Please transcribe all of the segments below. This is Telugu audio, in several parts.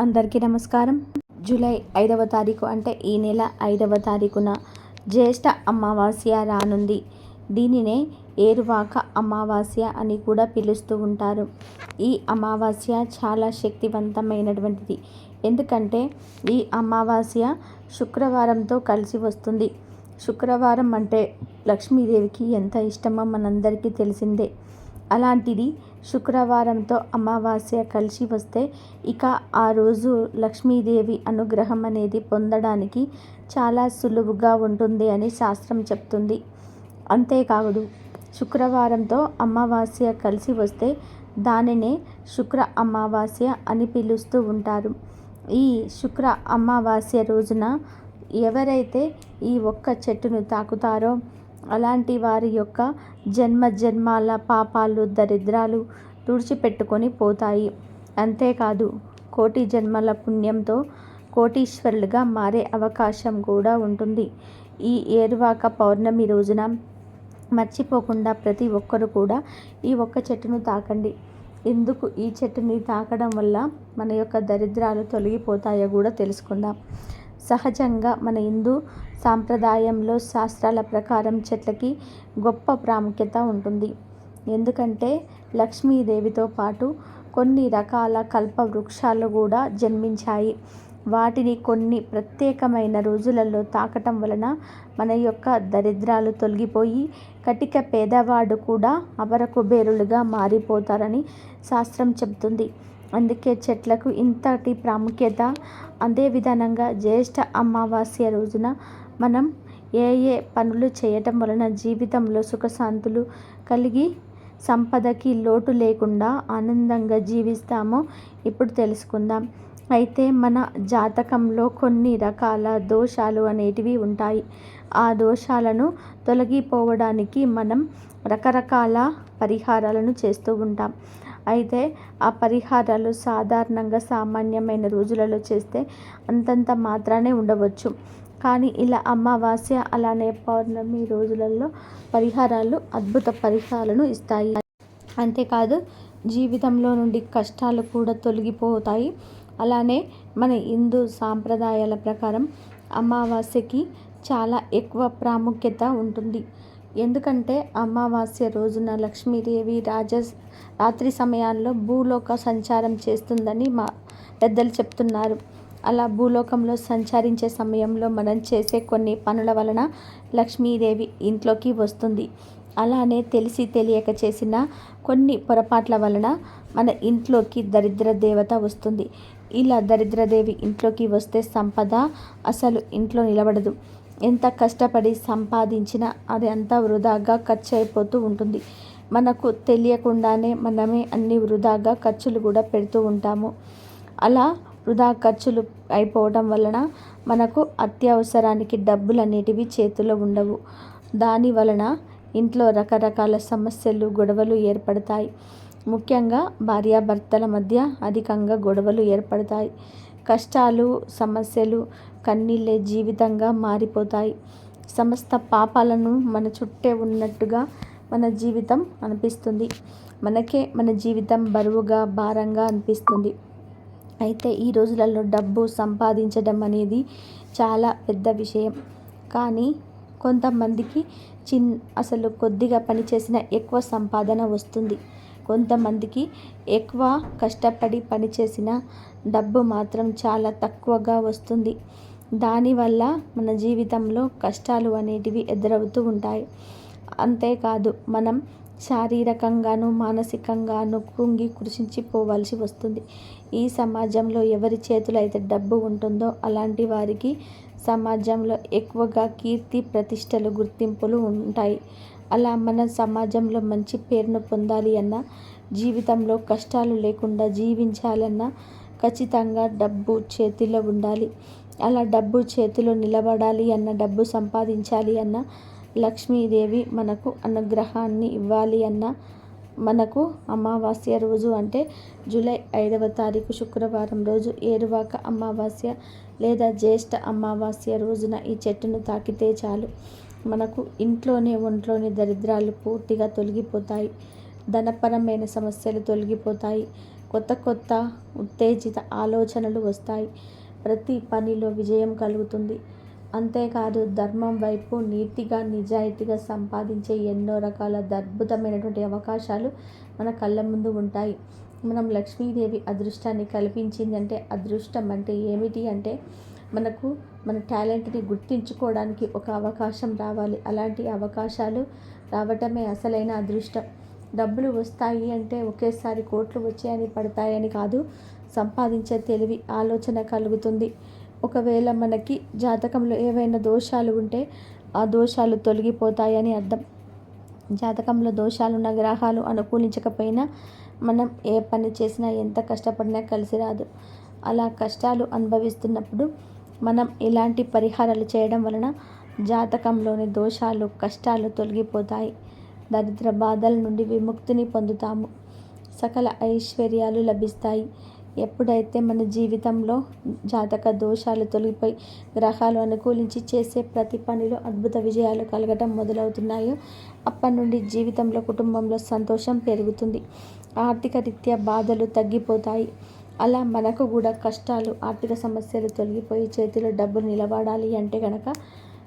అందరికీ నమస్కారం. జూలై ఐదవ తారీఖు అంటే ఈ నెల ఐదవ తారీఖున జ్యేష్ఠ అమావాస్య రానుంది. దీనినే ఏరువాక అమావాస్య అని కూడా పిలుస్తూ ఉంటారు. ఈ అమావాస్య చాలా శక్తివంతమైనటువంటిది. ఎందుకంటే ఈ అమావాస్య శుక్రవారంతో కలిసి వస్తుంది. శుక్రవారం అంటే లక్ష్మీదేవికి ఎంత ఇష్టమో మనందరికీ తెలిసిందే. అలాంటిది శుక్రవారంతో అమావాస్య కలిసి వస్తే ఇక ఆ రోజు లక్ష్మీదేవి అనుగ్రహం అనేది పొందడానికి చాలా సులువుగా ఉంటుంది అని శాస్త్రం చెప్తుంది. అంతేకాదు శుక్రవారంతో అమావాస్య కలిసి వస్తే దానినే శుక్ర అమావాస్య అని పిలుస్తూ ఉంటారు. ఈ శుక్ర అమావాస్య రోజున ఎవరైతే ఈ ఒక్క చెట్టును తాకుతారో అలాంటి వారి యొక్క జన్మ జన్మాల పాపాలు దరిద్రాలు తుడిచిపెట్టుకొని పోతాయి. అంతేకాదు కోటి జన్మల పుణ్యంతో కోటీశ్వరులుగా మారే అవకాశం కూడా ఉంటుంది. ఈ ఏరువాక పౌర్ణమి రోజున మర్చిపోకుండా ప్రతి ఒక్కరు కూడా ఈ ఒక్క చెట్టును తాకండి. ఎందుకు ఈ చెట్టుని తాకడం వల్ల మన యొక్క దరిద్రాలు తొలగిపోతాయో కూడా తెలుసుకుందాం. సహజంగా మన హిందూ సాంప్రదాయంలో శాస్త్రాల ప్రకారం చెట్లకి గొప్ప ప్రాముఖ్యత ఉంటుంది. ఎందుకంటే లక్ష్మీదేవితో పాటు కొన్ని రకాల కల్ప వృక్షాలు కూడా జన్మించాయి. వాటిని కొన్ని ప్రత్యేకమైన రోజులలో తాకటం వలన మన యొక్క దరిద్రాలు తొలగిపోయి కటిక పేదవాడు కూడా అపర కుబేరులుగా మారిపోతారని శాస్త్రం చెబుతుంది. అందుకే చెట్లకు ఇంతటి ప్రాముఖ్యత అదే విధానంగా జ్యేష్ఠ అమావాస్య రోజున మనం ఏ ఏ పనులు చేయటం వలన జీవితంలో సుఖశాంతులు కలిగి సంపదకి లోటు లేకుండా ఆనందంగా జీవిస్తామో ఇప్పుడు తెలుసుకుందాం. అయితే మన జాతకంలో కొన్ని రకాల దోషాలు అనేటివి ఉంటాయి. ఆ దోషాలను తొలగిపోవడానికి మనం రకరకాల పరిహారాలను చేస్తూ ఉంటాం. అయితే ఆ పరిహారాలు సాధారణంగా సామాన్యమైన రోజులలో చేస్తే అంతంత మాత్రానే ఉండవచ్చు. కానీ ఇలా అమావాస్య అలానే పౌర్ణమి రోజులలో పరిహారాలు అద్భుత పరిహారాలను ఇస్తాయి. అంతేకాదు జీవితంలో నుండి కష్టాలు కూడా తొలగిపోతాయి. అలానే మన హిందూ సాంప్రదాయాల ప్రకారం అమావాస్యకి చాలా ఎక్కువ ప్రాముఖ్యత ఉంటుంది. ఎందుకంటే అమావాస్య రోజున లక్ష్మీదేవి రాజ రాత్రి సమయాల్లో భూలోక సంచారం చేస్తుందని మా పెద్దలు చెప్తున్నారు. అలా భూలోకంలో సంచరించే సమయంలో మనం చేసే కొన్ని పనుల వలన లక్ష్మీదేవి ఇంట్లోకి వస్తుంది. అలానే తెలిసి తెలియక చేసిన కొన్ని పొరపాట్ల వలన మన ఇంట్లోకి దరిద్ర దేవత వస్తుంది. ఇలా దరిద్రదేవి ఇంట్లోకి వస్తే సంపద అసలు ఇంట్లో నిలబడదు. ఎంత కష్టపడి సంపాదించినా అది అంతా వృధాగా ఖర్చు అయిపోతూ ఉంటుంది. మనకు తెలియకుండానే మనమే అన్ని వృధాగా ఖర్చులు కూడా పెడుతూ ఉంటాము. అలా వృధా ఖర్చులు అయిపోవడం వలన మనకు అత్యవసరానికి డబ్బులు అనేటివి చేతిలో ఉండవు. దాని వలన ఇంట్లో రకరకాల సమస్యలు గొడవలు ఏర్పడతాయి. ముఖ్యంగా భార్యాభర్తల మధ్య అధికంగా గొడవలు ఏర్పడతాయి. కష్టాలు సమస్యలు కన్నీళ్ళే జీవితంగా మారిపోతాయి. సమస్త పాపాలను మన చుట్టే ఉన్నట్టుగా మన జీవితం అనిపిస్తుంది. మనకే మన జీవితం బరువుగా భారంగా అనిపిస్తుంది. అయితే ఈ రోజులలో డబ్బు సంపాదించడం అనేది చాలా పెద్ద విషయం. కానీ కొంతమందికి చిన్ అసలు కొద్దిగా పనిచేసిన ఎక్కువ సంపాదన వస్తుంది. కొంతమందికి ఎక్కువ కష్టపడి పనిచేసిన డబ్బు మాత్రం చాలా తక్కువగా వస్తుంది. దానివల్ల మన జీవితంలో కష్టాలు అనేటివి ఎదురవుతూ ఉంటాయి. అంతేకాదు మనం శారీరకంగాను మానసికంగాను కుంగి కృషించిపోవలసి వస్తుంది. ఈ సమాజంలో ఎవరి చేతులు అయితే డబ్బు ఉంటుందో అలాంటి వారికి సమాజంలో ఎక్కువగా కీర్తి ప్రతిష్టలు గుర్తింపులు ఉంటాయి. అలా మన సమాజంలో మంచి పేరును పొందాలి అన్న జీవితంలో కష్టాలు లేకుండా జీవించాలన్నా ఖచ్చితంగా డబ్బు చేతిలో ఉండాలి. అలా డబ్బు చేతిలో నిలబడాలి అన్న డబ్బు సంపాదించాలి అన్న లక్ష్మీదేవి మనకు అనుగ్రహాన్ని ఇవ్వాలి అన్న మనకు అమావాస్య రోజు అంటే జూలై ఐదవ తారీఖు శుక్రవారం రోజు ఏరువాక అమావాస్య లేదా జ్యేష్ఠ అమావాస్య రోజున ఈ చెట్టును తాకితే చాలు. మనకు ఇంట్లోనే ఒంట్లోని దరిద్రాలు పూర్తిగా తొలగిపోతాయి. ధనపరమైన సమస్యలు తొలగిపోతాయి. కొత్త కొత్త ఉత్తేజిత ఆలోచనలు వస్తాయి. ప్రతి పనిలో విజయం కలుగుతుంది. అంతేకాదు ధర్మం వైపు నీతిగా నిజాయితీగా సంపాదించే ఎన్నో రకాల అద్భుతమైనటువంటి అవకాశాలు మన కళ్ళ ముందు ఉంటాయి. మనం లక్ష్మీదేవి అదృష్టాన్ని కల్పించిందంటే అదృష్టం అంటే ఏమిటి అంటే మనకు మన టాలెంట్ని గుర్తించుకోవడానికి ఒక అవకాశం రావాలి. అలాంటి అవకాశాలు రావటమే అసలైన అదృష్టం. డబ్బులు వస్తాయి అంటే ఒకేసారి కోట్లు వచ్చాయని పడతాయని కాదు సంపాదించే తెలివి ఆలోచన కలుగుతుంది. ఒకవేళ మనకి జాతకంలో ఏవైనా దోషాలు ఉంటే ఆ దోషాలు తొలగిపోతాయని అర్థం. జాతకంలో దోషాలున్న గ్రహాలు అనుకూలించకపోయినా మనం ఏ పని చేసినా ఎంత కష్టపడినా కలిసి రాదు. అలా కష్టాలు అనుభవిస్తున్నప్పుడు మనం ఇలాంటి పరిహారాలు చేయడం వలన జాతకంలోని దోషాలు కష్టాలు తొలగిపోతాయి. దరిద్ర బాధల నుండి విముక్తిని పొందుతాము. సకల ఐశ్వర్యాలు లభిస్తాయి. ఎప్పుడైతే మన జీవితంలో జాతక దోషాలు తొలగిపోయి గ్రహాలు అనుకూలించి చేసే ప్రతి పనిలో అద్భుత విజయాలు కలగటం మొదలవుతున్నాయో అప్పటి నుండి జీవితంలో కుటుంబంలో సంతోషం పెరుగుతుంది. ఆర్థిక రీత్యా బాధలు తగ్గిపోతాయి. అలా మనకు కూడా కష్టాలు ఆర్థిక సమస్యలు తొలగిపోయి చేతిలో డబ్బులు నిలబడాలి అంటే కనుక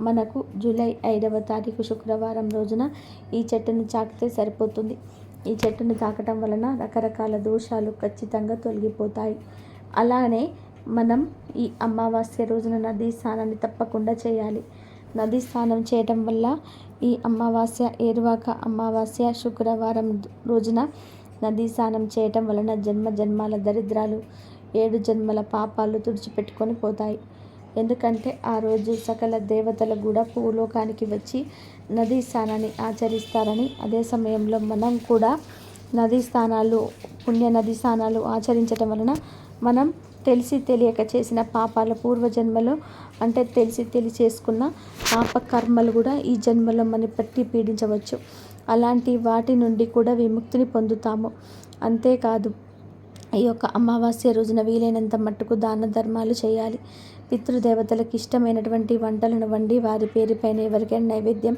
మనకు జూలై ఐదవ తారీఖు శుక్రవారం రోజున ఈ చెట్టును చాకితే సరిపోతుంది. ఈ చెట్టును తాకటం వలన రకరకాల దోషాలు ఖచ్చితంగా తొలగిపోతాయి. అలానే మనం ఈ అమావాస్య రోజున నదీ స్నానాన్ని తప్పకుండా చేయాలి. నదీ స్నానం చేయటం వల్ల ఈ అమావాస్య ఏరువాక అమావాస్య శుక్రవారం రోజున నదీ స్నానం చేయటం వలన జన్మ జన్మాల దరిద్రాలు ఏడు జన్మల పాపాలు తుడిచిపెట్టుకొని పోతాయి. ఎందుకంటే ఆ రోజు సకల దేవతలు కూడా భూలోకానికి వచ్చి నదీ స్నానాన్ని ఆచరిస్తారని అదే సమయంలో మనం కూడా నదీ స్నానాలు పుణ్య నదీ స్నానాలు ఆచరించటం వలన మనం తెలిసి తెలియక చేసిన పాపాల పూర్వజన్మలో అంటే తెలిసి తెలిసి చేసుకున్న పాప కర్మలు కూడా ఈ జన్మలో మనం పట్టి పీడించవచ్చు. అలాంటి వాటి నుండి కూడా విముక్తిని పొందుతాము. అంతేకాదు ఈ యొక్క అమావాస్య రోజున వీలైనంత మట్టుకు దాన ధర్మాలు చేయాలి. పితృదేవతలకు ఇష్టమైనటువంటి వంటలను వండి వారి పేరుపైన ఎవరికైనా నైవేద్యం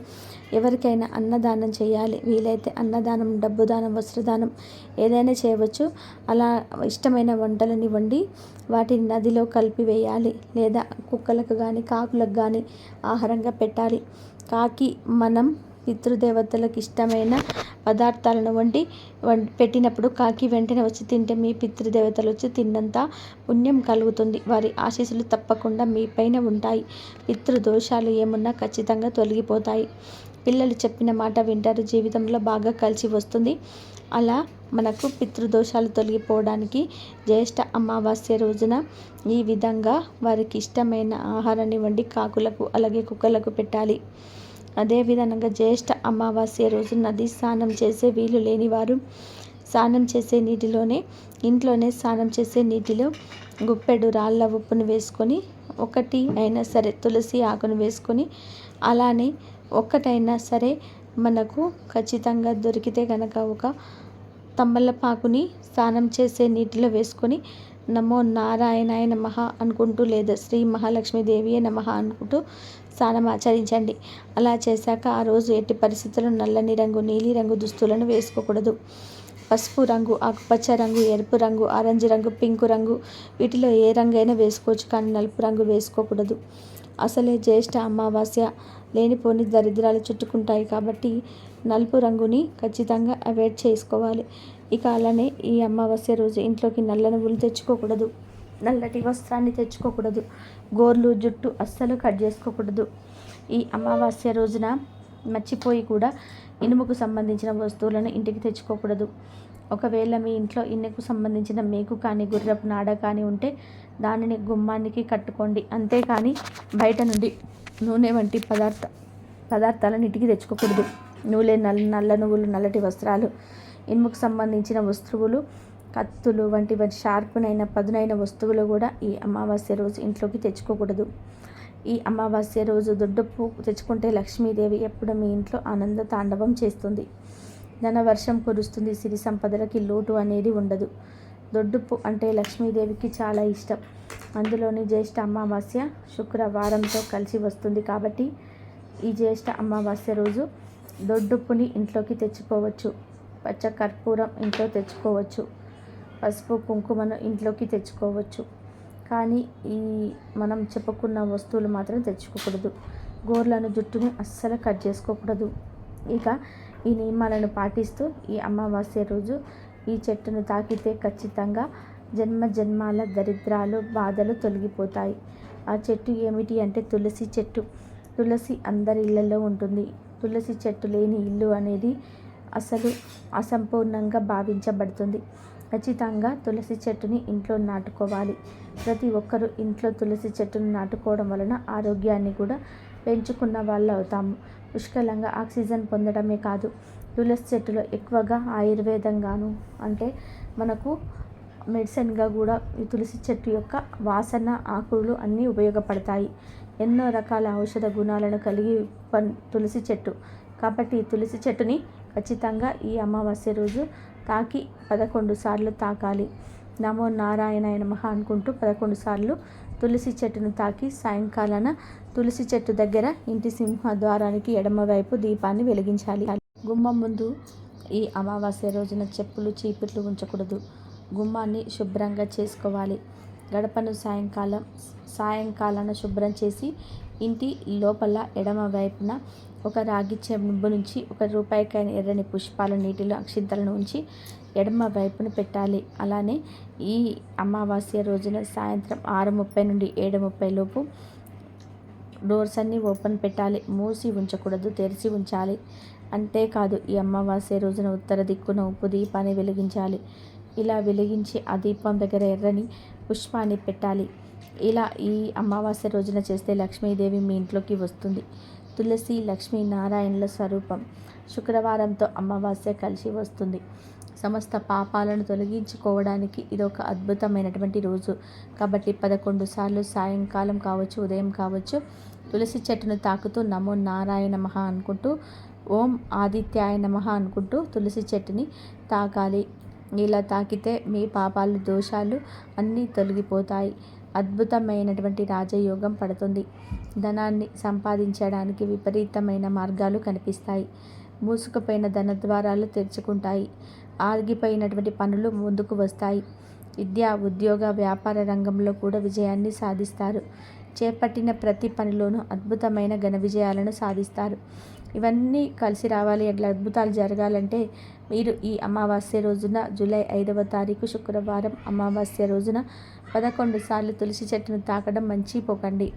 ఎవరికైనా అన్నదానం చేయాలి. వీలైతే అన్నదానం డబ్బు దానం వస్త్రదానం ఏదైనా చేయవచ్చు. అలా ఇష్టమైన వంటలని వండి వాటిని నదిలో కలిపి వేయాలి. లేదా కుక్కలకు కానీ కాకులకు కానీ ఆహారంగా పెట్టాలి. కాకి మనం పితృదేవతలకు ఇష్టమైన పదార్థాలను వండి పెట్టినప్పుడు కాకి వెంటనే వచ్చి తింటే మీ పితృదేవతలు వచ్చి తిన్నంత పుణ్యం కలుగుతుంది. వారి ఆశీస్సులు తప్పకుండా మీ పైన ఉంటాయి. పితృదోషాలు ఏమున్నా ఖచ్చితంగా తొలగిపోతాయి. పిల్లలు చెప్పిన మాట వింటారు. జీవితంలో బాగా కలిసి వస్తుంది. అలా మనకు పితృదోషాలు తొలగిపోవడానికి జ్యేష్ఠ అమావాస్య రోజున ఈ విధంగా వారికి ఇష్టమైన ఆహారాన్ని వండి కాకులకు అలాగే కుక్కలకు పెట్టాలి. అదేవిధంగా జ్యేష్ఠ అమావాస్య రోజు నది స్నానం చేసే వీలు లేనివారు స్నానం చేసే నీటిలోనే ఇంట్లోనే స్నానం చేసే నీటిలో గుప్పెడు రాళ్ళ ఉప్పును వేసుకొని ఒకటి అయినా సరే తులసి ఆకును వేసుకొని అలానే ఒక్కటైనా సరే మనకు ఖచ్చితంగా దొరికితే కనుక ఒక తమ్మలపాకుని స్నానం చేసే నీటిలో వేసుకొని నమో నారాయణాయ నమ అనుకుంటూ లేదా శ్రీ మహాలక్ష్మీదేవియే నమ అనుకుంటూ స్నానం ఆచరించండి. అలా చేశాక ఆ రోజు ఎట్టి పరిస్థితుల్లో నల్లని రంగు నీలి రంగు దుస్తులను వేసుకోకూడదు. పసుపు రంగు ఆకుపచ్చ రంగు ఎరుపు రంగు ఆరెంజ్ రంగు పింక్ రంగు వీటిలో ఏ రంగు అయినా వేసుకోవచ్చు కానీ నలుపు రంగు వేసుకోకూడదు. అసలే జ్యేష్ఠ అమావాస్య లేనిపోని దరిద్రాలు చుట్టుకుంటాయి కాబట్టి నలుపు రంగుని ఖచ్చితంగా అవాయిడ్ చేసుకోవాలి. ఇక అలానే ఈ అమావాస్య రోజు ఇంట్లోకి నల్ల నువ్వులు తెచ్చుకోకూడదు. నల్లటి వస్త్రాన్ని తెచ్చుకోకూడదు. గోర్లు జుట్టు అస్సలు కట్ చేసుకోకూడదు. ఈ అమావాస్య రోజున మర్చిపోయి కూడా ఇనుముకు సంబంధించిన వస్తువులను ఇంటికి తెచ్చుకోకూడదు. ఒకవేళ మీ ఇంట్లో ఇనుకు సంబంధించిన మేకు కానీ గుర్రపు నాడ కానీ ఉంటే దానిని గుమ్మానికి కట్టుకోండి. అంతేకాని బయట నుండి నూనె వంటి పదార్థ పదార్థాలను ఇంటికి తెచ్చుకోకూడదు. నూనె నల్ల నల్ల నువ్వులు నల్లటి వస్త్రాలు ఇనుముకు సంబంధించిన వస్తువులు కత్తులు వంటి షార్పునైన పదునైన వస్తువులు కూడా ఈ అమావాస్య రోజు ఇంట్లోకి తెచ్చుకోకూడదు. ఈ అమావాస్య రోజు దొడ్డప్పు తెచ్చుకుంటే లక్ష్మీదేవి ఎప్పుడు మీ ఇంట్లో ఆనంద తాండవం చేస్తుంది. ధన వర్షం కురుస్తుంది సిరి సంపదలకి లోటు అనేది ఉండదు. దొడ్డుప్పు అంటే లక్ష్మీదేవికి చాలా ఇష్టం. అందులోని జ్యేష్ఠ అమావాస్య శుక్రవారంతో కలిసి వస్తుంది కాబట్టి ఈ జ్యేష్ఠ అమావాస్య రోజు దొడ్డుప్పుని ఇంట్లోకి తెచ్చుకోవచ్చు. పచ్చ కర్పూరం ఇంట్లో తెచ్చుకోవచ్చు. పసుపు కుంకుమను ఇంట్లోకి తెచ్చుకోవచ్చు. కానీ ఈ మనం చెప్పుకున్న వస్తువులు మాత్రం తెచ్చుకోకూడదు. గోర్లను జుట్టుని అస్సలు కట్ చేసుకోకూడదు. ఇక ఈ నియమాలను పాటిస్తూ ఈ అమావాస్య రోజు ఈ చెట్టును తాకితే ఖచ్చితంగా జన్మ జన్మాల దరిద్రాలు బాధలు తొలగిపోతాయి. ఆ చెట్టు ఏమిటి అంటే తులసి చెట్టు. తులసి అందరి ఇళ్ళలో ఉంటుంది. తులసి చెట్టు లేని ఇల్లు అనేది అసలు అసంపూర్ణంగా భావించబడుతుంది. ఖచ్చితంగా తులసి చెట్టుని ఇంట్లో నాటుకోవాలి. ప్రతి ఒక్కరూ ఇంట్లో తులసి చెట్టును నాటుకోవడం వలన ఆరోగ్యాన్ని కూడా పెంచుకున్న వాళ్ళు అవుతాము పుష్కలంగా ఆక్సిజన్ పొందడమే కాదు తులసి చెట్టులో ఎక్కువగా ఆయుర్వేదంగాను అంటే మనకు మెడిసిన్గా కూడా ఈ తులసి చెట్టు యొక్క వాసన ఆకులు అన్నీ ఉపయోగపడతాయి. ఎన్నో రకాల ఔషధ గుణాలను కలిగి తులసి చెట్టు. కాబట్టి ఈ తులసి చెట్టుని ఖచ్చితంగా ఈ అమావాస్య రోజు తాకి పదకొండు సార్లు తాకాలి. నమో నారాయణ నమః అనుకుంటూ పదకొండు సార్లు తులసి చెట్టును తాకి సాయంకాలాన తులసి చెట్టు దగ్గర ఇంటి సింహ ద్వారానికి ఎడమవైపు దీపాన్ని వెలిగించాలి. గుమ్మం ముందు ఈ అమావాస్య రోజున చెప్పులు చీపుట్లు ఉంచకూడదు. గుమ్మాన్ని శుభ్రంగా చేసుకోవాలి. గడపను సాయంకాలం సాయంకాలాన శుభ్రం చేసి ఇంటి లోపల ఎడమ వైపున ఒక రాగి చెంబు నుంచి ఒక రూపాయికైన ఎర్రని పుష్పాలు నీటిలో అక్షింతలను ఉంచి ఎడమ వైపున పెట్టాలి. అలానే ఈ అమావాస్య రోజున సాయంత్రం ఆరు ముప్పై నుండి ఏడు ముప్పై లోపు డోర్స్ అన్నీ ఓపెన్ పెట్టాలి. మూసి ఉంచకూడదు తెరిచి ఉంచాలి. అంతేకాదు ఈ అమావాస్య రోజున ఉత్తర దిక్కున ఉప్పు దీపాన్ని వెలిగించాలి. ఇలా వెలిగించి ఆ దీపం దగ్గర ఎర్రని పుష్పాన్ని పెట్టాలి. ఇలా ఈ అమావాస్య రోజున చేస్తే లక్ష్మీదేవి మీ ఇంట్లోకి వస్తుంది. తులసి లక్ష్మీ నారాయణుల స్వరూపం. శుక్రవారంతో అమావాస్య కలిసి వస్తుంది. సమస్త పాపాలను తొలగించుకోవడానికి ఇది ఒక అద్భుతమైనటువంటి రోజు. కాబట్టి పదకొండు సార్లు సాయంకాలం కావచ్చు ఉదయం కావచ్చు తులసి చెట్టును తాకుతూ నమో నారాయణ మహ అనుకుంటూ ఓం ఆదిత్యాయ నమ అనుకుంటూ తులసి చెట్టుని తాకాలి ఇలా తాకితే మీ పాపాలు దోషాలు అన్నీ తొలగిపోతాయి. అద్భుతమైనటువంటి రాజయోగం పడుతుంది. ధనాన్ని సంపాదించడానికి విపరీతమైన మార్గాలు కనిపిస్తాయి. మూసుకుపోయిన ధన ద్వారాలు తెరుచుకుంటాయి. ఆగిపోయినటువంటి పనులు ముందుకు వస్తాయి. విద్య ఉద్యోగ వ్యాపార రంగంలో కూడా విజయాన్ని సాధిస్తారు. చేపట్టిన ప్రతి పనిలోనూ అద్భుతమైన ఘన విజయాలను సాధిస్తారు. ఇవన్నీ కలిసి రావాలి. అట్లా అద్భుతాలు జరగాలంటే మీరు ఈ అమావాస్య రోజున జూలై ఐదవ తారీఖు శుక్రవారం అమావాస్య రోజున పదకొండు సార్లు తులసి చెట్టును తాకడం మంచిపోకండి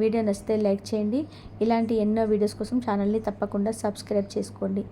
వీడియో నచ్చితే లైక్ చేయండి. ఇలాంటి ఎన్నో వీడియోస్ కోసం ఛానల్ని తప్పకుండా సబ్స్క్రైబ్ చేసుకోండి.